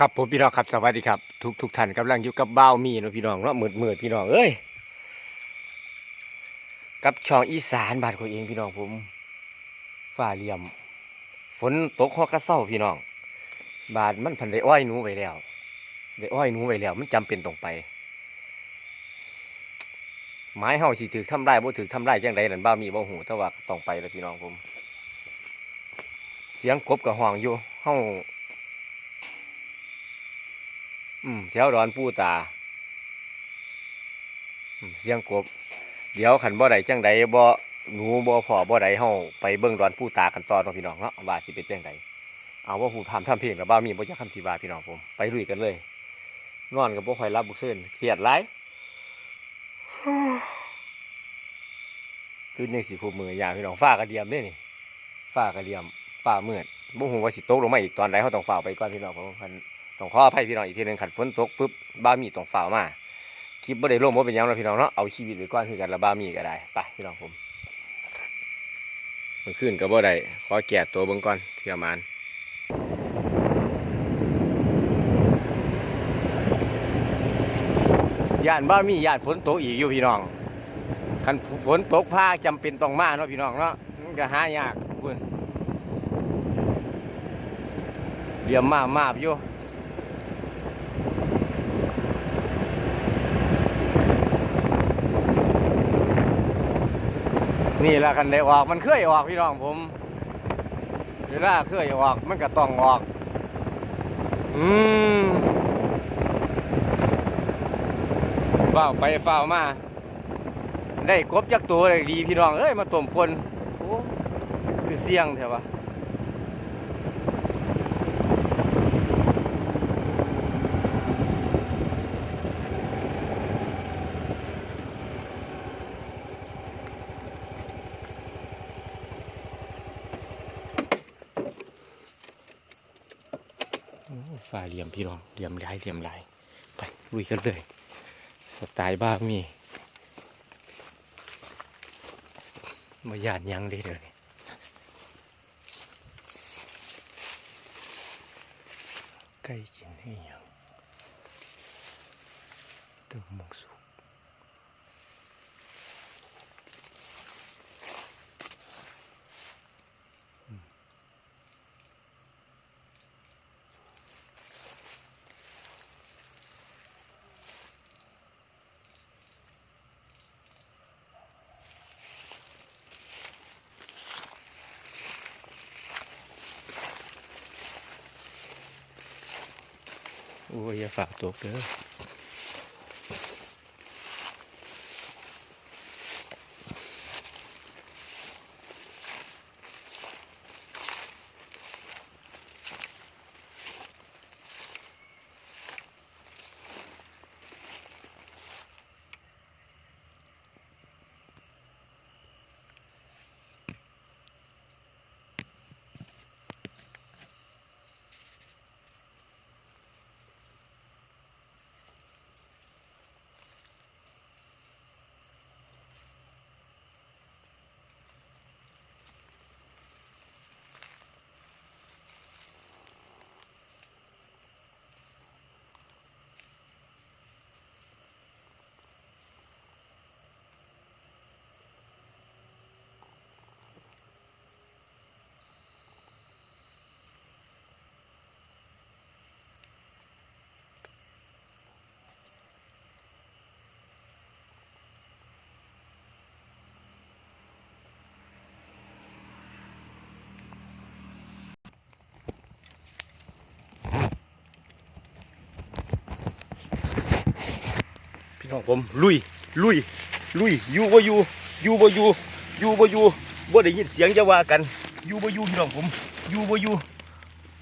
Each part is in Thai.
ครับผมพี่น้องครับสวัสดีครับ ทุกทุกท่านกำลังอยู่กับบ้าวมีเนาะพี่น้องเนาะมืดมืดๆพี่น้องเอ้ยกับช่องอีสานบานของเองพี่น้องผมฝ่าเหลี่ยม ฝนตกฮอกกระเซ้าพี่น้อง บาดมันพันได้อ้อยหนูไว้แล้วได้อ้อยหนูไว้แล้ว มันจำเป็นต้องไปไม้เฮาสิถือทำได้บ่ถือทำได้จังไดนั่นบ้าวมีบ่หูแต่ว่าต้องไปแล้วพี่น้องผม เสียงกบกับห้องอยู่เฮา อืมแถวดอนปูตาเสียงกบ เดี๋ยวขันบ่ได้จังใดบ่หนูบ่พอบ่ได้เฮาไปเบิ่งดอนปูตากันต่อนพี่น้องเนาะว่าสิเป็นจังใดเอาว่าหูทำทำเพลงแล้วบ่ามีบ่จักคำสิว่าพี่น้องผม ไปลุยกันเลย นอนก็บ่ค่อยรับบ่คืนเครียดหลายคืนยังสิคู่มือยาพี่น้องฟ้ากระเดียมเด้นี่ฟ้ากระเดียมฟ้าเมืดบ่ฮู้ว่าสิโตกลงมาอีกตอนใดเฮาต้องฟ้าวไปก่อนพี่น้องผมคัน ต้องขออภัยพี่น้องอีกทีหนึงขันฝนตกปุ๊บบ้ามีต้องฝ่าวมาคลิปบ่ได้ลงบ่เป็นยังเราพี่น้องเนาะเอาชีวิตไว้ก่อนคือกันละบ้ามีก็ได้ไปพี่น้องผมมันขึ้นก็บ่ได้ขอแก่ตัวเบิ่งก่อนเทื่อมานย่านบ้ามีย่านฝนตกอีกอยู่พี่น้องคันฝนตกผ้าจำเป็นต้องมาเนาะพี่น้องเนาะมันก็หายากพุ่นเดี๋ยวมามาบอยู่ นี่แหละคันได้ออกมันเคยออกพี่น้องผมเวลาเคยออกมันก็ต้องออกอืมเฝ้าวไปเฝ้าวมา ได้กบจักตัวเลยดีพี่น้องเอ้ยมาต้มปนโอ้คือเสี่ยงเถวะโอ้ ฝ่ายเหลี่ยมพี่น้องเหลี่ยมหลายเหลี่ยมหลายไปลุยกันเลยสไตล์บ้ามีมาหยาดยังเลยเลยใกล้กินให้ยังตึมมงสู โอ้ยอย่าฝากตกเด้อ พี่น้องผมลุยลุยลุยอยู่บ่อยู่อยู่บ่อยู่อยู่บ่อยู่บ่ได้ยินเสียงจะว่ากันอยู่บ่อยู่พี่น้องผมอยู่บ่อยู่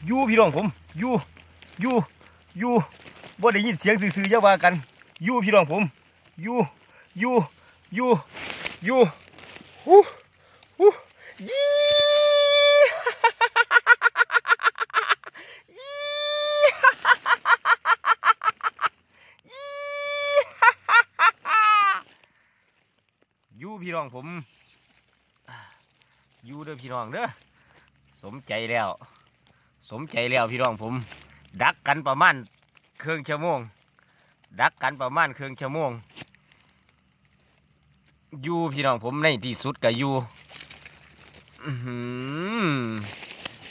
อยู่พี่น้องผมอยู่อยู่อยู่บ่ได้ยินเสียงซื่อๆจะว่ากันอยู่พี่น้องผมอยู่อยู่อยู่อยู่ฮู้ฮู้ยี่อยู่พี่ น้องผมอยู่เด้อพี่น้องเด้อสมใจแล้ว สมใจแล้วพี่น้องผม ดักกันประมาณครึ่องชั่วโมง ดักกันประมาณครึ่องชั่วโมงอยู่พี่น้องผมในที่สุดก็อยู่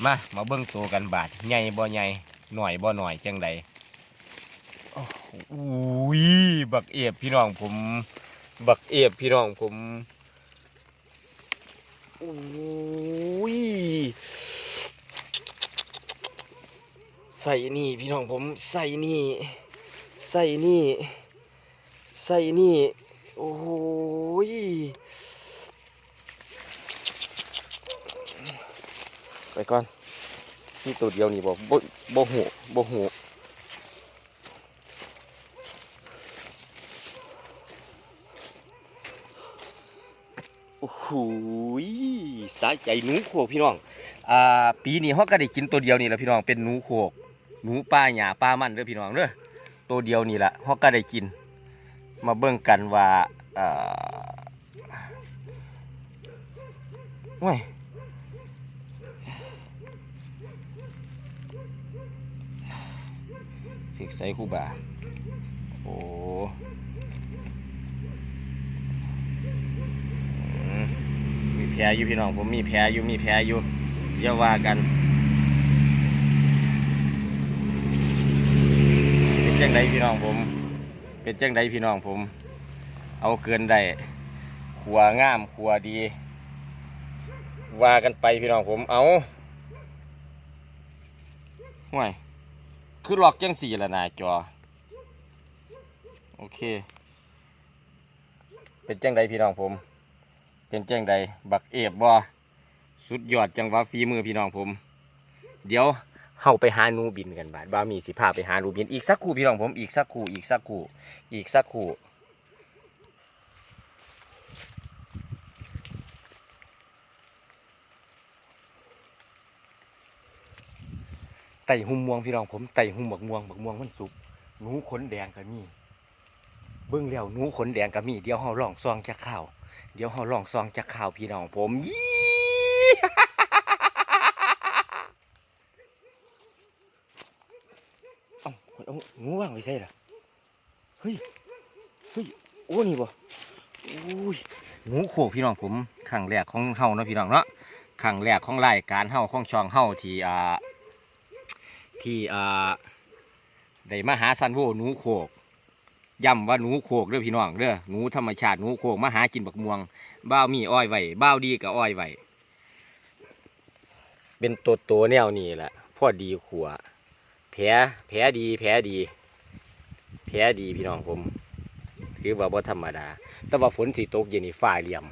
มามาเบิ่งตัวกันบาดใหญ่บ่ใหญ่หน่อยบ่หน่อยจังใดอุ้ยบักเอฟพี่น้องผม บักเอฟพี่น้องผมโอ้ยใส่นี่พี่น้องผมใส่นี่ ใส่นี่ ใส่นี่ โอ้ยไปก่อนนี่ตัวเดียวนี่บอกบ่บ่หูบ่หู โอ้ยสาใจหนูโขกพี่น้องอ่าปีนี้เขาก็ได้กินตัวเดียวนี่แหละพี่น้องเป็นหนูโขกหนูป้าหญ้าป้ามันเด้อพี่น้องเด้อตัวเดียวนี่แหละเขาก็ได้กิน มาเบิ่งกันว่าเอ่อว้ยฟิกใส่คู่บ่าโอ้อ แผลอยู่พี่น้อง ผมมีแผลอยู่มีแผลอยู่อย่าว่ากันเป็นจังไดพี่น้องผม เป็นจังไดพี่น้องผม เอาเกินได้ขัวงามขัวดี ว่ากันไปพี่น้องผมเอาห่วยคือล็อกจังสี่ละนาจอโอเค เป็นจังไดพี่น้องผม เป็นจังไดบักเอฟบอสุดยอดจังหวะฝีมือพี่น้องผม เดี๋ยวเฮาไปหาหนูบินกันบาดบ้ามีสิพาไปหาหนูบินอีกสักครู่พี่น้องผมอีกสักครู่อีกสักครู่อีกสักครู่ไต่หุ่มม่วงพี่น้องผมไต่หุ่มบักม่วงบักม่วงมันสุกหนูขนแดงก็มีเบิ่งแล้วหนูขนแดงก็มีเดี๋ยวเฮาลองซองจักข้าว เดี๋ยวเฮาลองซองจักข้าวพี่น้องผมยี่เอาเอางูว่างไว้ใส่ล่ะเฮ้ยเฮ้ยโอ้นี่บ่โอ้ยงูโขกพี่น้องผมครั้งแรกของเฮาเนาะพี่น้องเนาะครั้งแรกของรายการเฮาของช่องเฮาที่อ่าที่อ่าได้มาหาซันโวหนูโขก ย้ำว่าหนูโขกเด้อพี่น้องเด้อหนูธรรมชาติหนูโขกมาหากินบักม่วงบ้าวมีอ้อยไว้บ้าวดีกับอ้อยไว้เป็นตัวตัวแนวนี้แหละพ่อดีขัวแผลแผลดี แผลดี แผลดีพี่น้องผมถือว่าบ่ธรรมดา แต่ว่าฝนสีตกเย็นนี่ฝ้าเหลี่ยม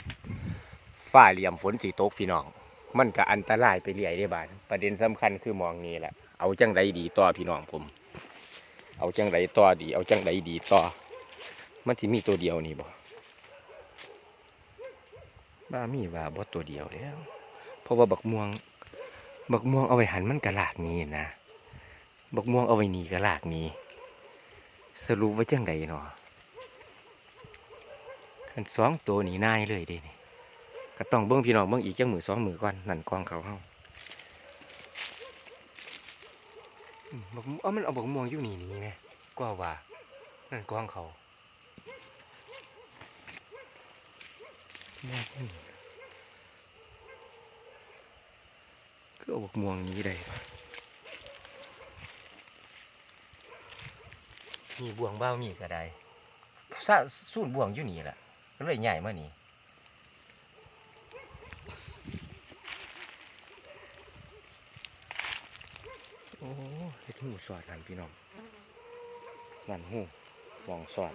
ฝ้าเหลี่ยมฝนสีตกพี่น้อง มันก็อันตรายไปเรื่อยได้บาดประเด็นสำคัญคือมองนี้แหละเอาจังใดดีต่อพี่น้องผม เอาจังใดต่อดี เอาจังใดดีต่อ มันที่มีตัวเดียวนี่บ่บ้ามีว่าบ่ตัวเดียวแล้ว เพราะว่าบักม่วง บักม่วงเอาไว้หันมันกระลากนี้นะ บักม่วงเอาไว้หนีกระลากนี้ สรุปว่าจังใดเนาะคันสองตัวหนีนายเลยเด้นี่ก็ต้องเบิ้งพี่น้องเบิ้งอีกจังมือสองมือก่อนนั่นกองเขาเฮาอืม บักเอามันเอาบักม่วงอยู่นี่นี่ไหมกว่าว่านั่นกองเขาแม่นก็เอาบักม่วงนี้ได้มีบ่วงเบ้ามีก็ได้ซะสูนบ่วงอยู่นี่แหละก็เลยใหญ่มานี่โอ้เฮ็ดหู สอดหันพี่น้องนั่นหูมองสอด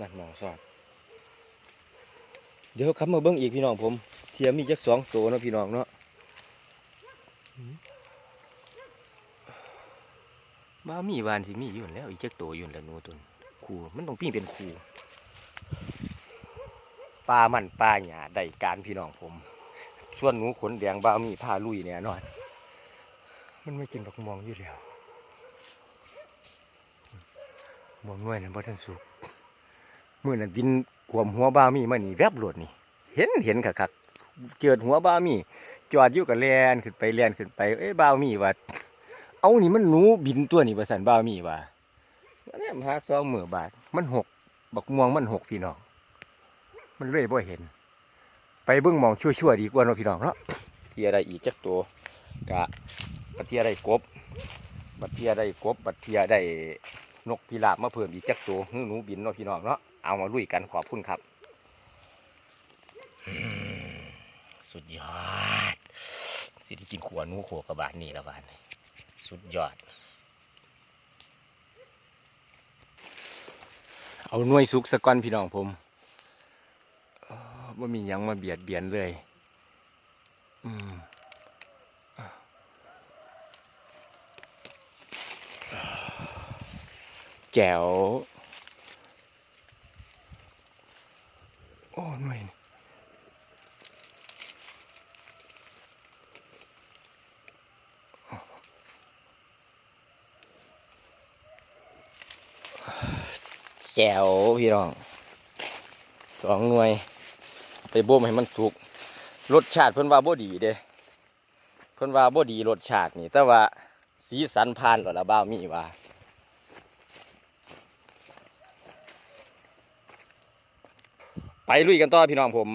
นั่นมองสอด เดี๋ยวครับมาเบิ้งอีกพี่น้องผม เทียมมีจักสองตัวนะพี่น้องเนาะบ้ามีวานสิมีอยู่นแล้วอีกจักโตวอยู่นแหล้วนูตุนคูมันต้องปิ้งเป็นคูปลามันปลาหยาได้การพี่น้องผม ส่วนหนูขนแดงบ้ามีผ้าลุยแน่นอน มันไม่กินดอกมองอยู่แล้วมองน้อยนั่นบ่ทันสุกเมื่อนั้นบินขวมหัวบ้ามีมานี่แวบหลดนี่ เห็นเห็นคักๆเจิดหัวบ้ามี จอดอยู่กับแลนขึ้นไปแลนขึ้นไปเอ้ยบ้ามีว่าเอานี่มันหนูบินตัวนี่ประสันบ่ามีว่าเนี่ยมหาซองเหมือบาท มันหกบักม่วงมันหกพี่น้อง มันเลยบ่เห็น ไปเบิ่งมองชั่วๆดีกว่าเนาะพี่น้องเนาะทียได้อีกจักตัวกะ บัดเทียได้กบ บัดเทียได้กบ บัดเทียได้นกพิราบมาเพิ่มอีกจักตัวหนูบินเนาะพี่น้องเนาะเอามาลุยกันขอบคุณครับอืมสุดยอดสิได้กินขวหนูขัวกระบาดนี่ละบาดนี้สุดยอด เอาหน่วยสุกสะก้อนพี่น้องผมว่ามีหยังมาเบียดเบียนเลย อืม จ๋ว โอ้หน่วยแจ๋วพี่น้องสองหน่วย ไปบ่มให้มันสุก รสชาติเพิ่นว่าบ่ดีเด้เพิ่นว่าบ่ดีรสชาตินี่ แต่ว่าสีสันผ่านแล้วละบ้ามีว่า ไปลุยกันต่อพี่น้องผม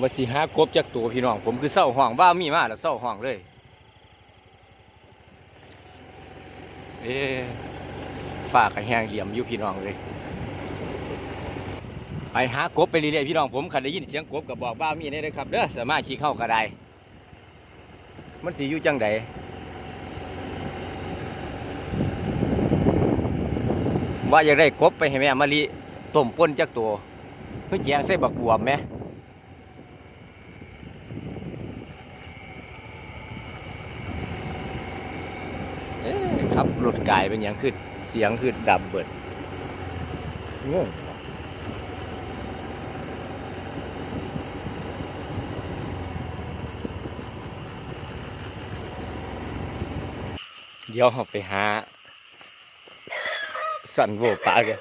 ว่าสิหากบจากตัวพี่น้องผมคือเศร้าห้องบ้ามีมาแล้วเศร้าห้องเลย เอ๊ฝากกระแหงเหลี่ยมอยู่พี่น้องเลย ไปหากบไปเรื่อยๆพี่น้องผมขันได้ยินเสียงกบกับบอกบ้ามีนี่เลยครับเด้อสามารถชี้เข้าก็ได้มันสีอยู่จังใดว่าอยากได้กบไปให้แม่มาลีต้มป่นจักตัว เพื่อแจงใส่บักบวบไหมเอ๊ะครับรถกายเป็นหยังขึ้นเสียงขึ้นดับเบิดงงเดี๋ยวเราไปหา สันโวปลากัน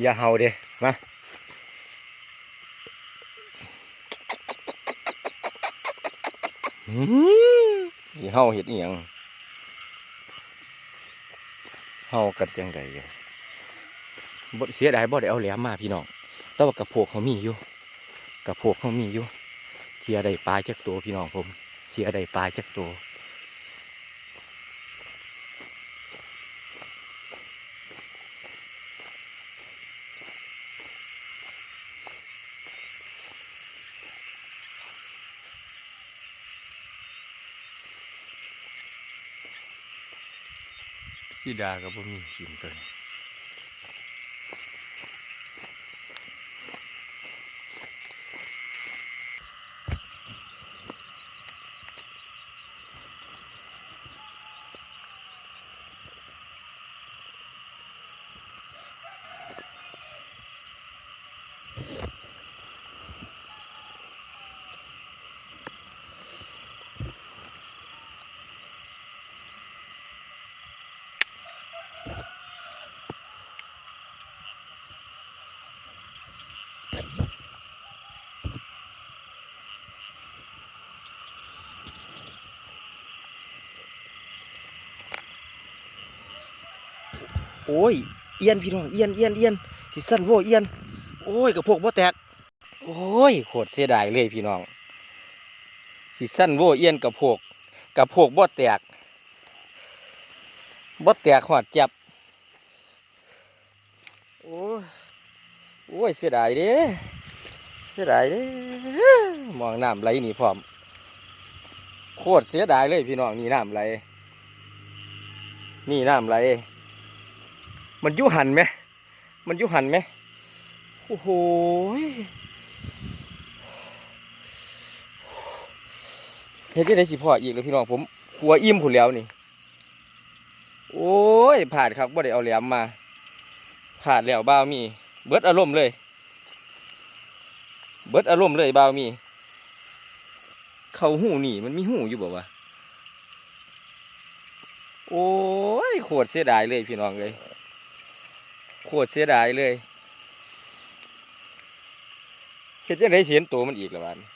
อย่าเห่าเด้มาอย่าเห่าเห็ดอีหยังเห่ากัดจังใดอยู่บ่เสียดายบ่ได้เอาแหลมมาพี่น้องแต่ว่ากระโพกเขามีอยู่กระโพกเขามีอยู่เทียได้ปลาจักตัวพี่น้องผมเทียได้ปลาจักตัว ดากับบ่มีกินตัวนี้ อ้ยเอียนพี่น้องเอียนเอียนเอียนสิสั้นโวเอียน โอ้ยกระโพกบ่แตก โอ้ยโคตรเสียดายเลยพี่น้องสิสั้นโวเอียนกระโพกกระโพกบ่แตกบ่แตกหอดจับ โอ้ยโอ้ยเสียดายเด้เสียดายเด้มองน้ำไหลนี่พร้อม โคตรเสียดายเลยพี่น้องนี่น้ำไหลนี่น้ำไหล มันยุหันไหม มันยุหันไหม โอ้โหเฮ็ดที่ได้สิพ่ออีกเลยพี่น้องผมขัวอิ่มผุนแล้วนี่ โอ้ยผ่านครับบ่ได้เอาแหลมมา ผ่านแล้วบ้าวมี เบิดอารมณ์เลย เบิดอารมณ์เลยบ้าวมี เขาหูนี่มันมีหูอยู่บ่วะ โอ้ยโคตรเสียดายเลยพี่น้องเลย โคตรเสียดายเลยเฮ็ดจังไดเสียนตัวมันอีกละบาดนี้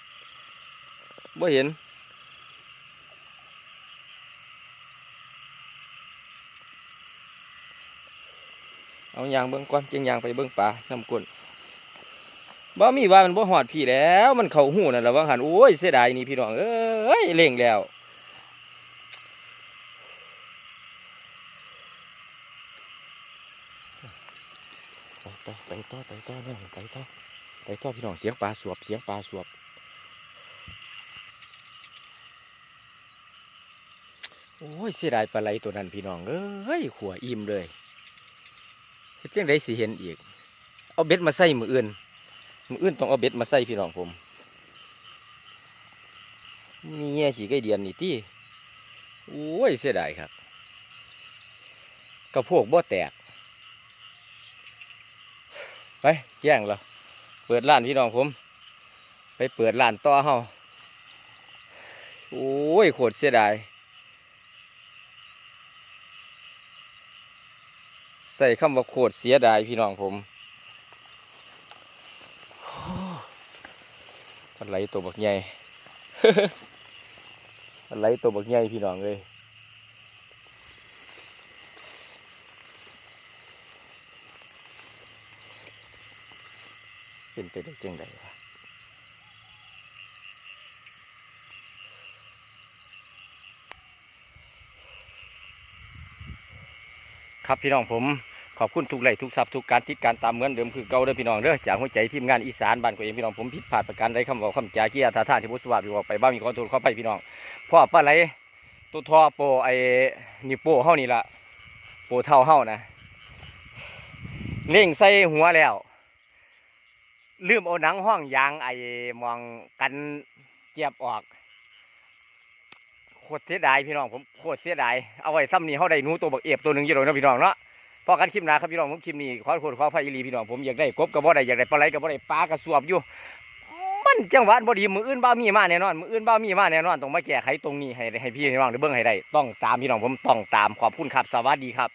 บ่เห็น เอายางเบิ่งก่อนจึงยางไปเบิ่งปลาน้ำก้นบ่มีว่ามันบ่หอดพี่แล้ว มันเข้าหูนั่นแหละว่าหันโอ้ยเสียดายนี่พี่น้องเอ้ยเล่งแล้ว ต่อไปต่อไปต่อเนี่ยไปต่อไปต่อพี่น้องเสียงปลาสวบเสียงปลาสวบโอ้ยเสียดายปลาไหลตัวนั้นพี่น้องเอ้ยขัวอิ่มเลยเจังไดสิเห็นอีก เอาเบ็ดมาใส่มืออื่นมืออื่นต้องเอาเบ็ดมาใส่พี่น้องผมมีแง่ฉีกไอเดียนนี่ที่โอ้ยเสียดายครับกระโพกบ่แตก ไปแจ้งแล้วเปิดร้านพี่น้องผม ไปเปิดร้านต่อเฮาโอ้ยโคตรเสียดายใส่คำว่าโคตรเสียดายพี่น้องผมปลาไหลตัวบักใหญ่ปลาไหลตัวบักใหญ่พี่น้องเลย เป็นไปได้จังไดวะครับพี่น้องผมขอบคุณทุกไลค์ทุกซับทุกการติดการตามเหมือนเดิมคือเก่าเด้อพี่น้องเด้อจากหัวใจทีมงานอีสานบ้านก็เองพี่น้องผมผิดพลาดประการใดคำบอกคำจาเกียร์ท่าทางที่บุษบาพี่บอกไปบ้างมีขอโทษเข้าไปพี่น้องพ่อปลาไหลตัวทอโปไอ้นี่โปเฮานี่ละโปเท่าเฮานะเล่งใส่หัวแล้ว ลืมเอาหนังห้องยางไอ้มองกันเจียบออกโคตรเสียดายพี่น้องผมโคตรเสียดายเอาไว้ซ้ำนี่เขาได้หนูตัวบักเอฟตัวหนึ่งอยู่แล้วเนะพี่น้องเนาะพอกันคลิปหนาครับพี่น้องผมคลิปนี้ขอโทษขออภัยอีหลีพี่น้องผมอยากได้กบกับบ่ได้อยากได้ปลาไหลกับบ่ได้ปลากระสวบอยู่ มันจังหวะบ่ดีมืออื่นบ้ามีมาแน่นอนมืออื่นบ้ามีมาแน่นอนต้องมาแก้ไขตรงนี้ให้ให้พี่น้องได้เบิ่งให้ได้ต้องตามพี่น้องผมต้องตามขอบคุณครับสวัสดีครับ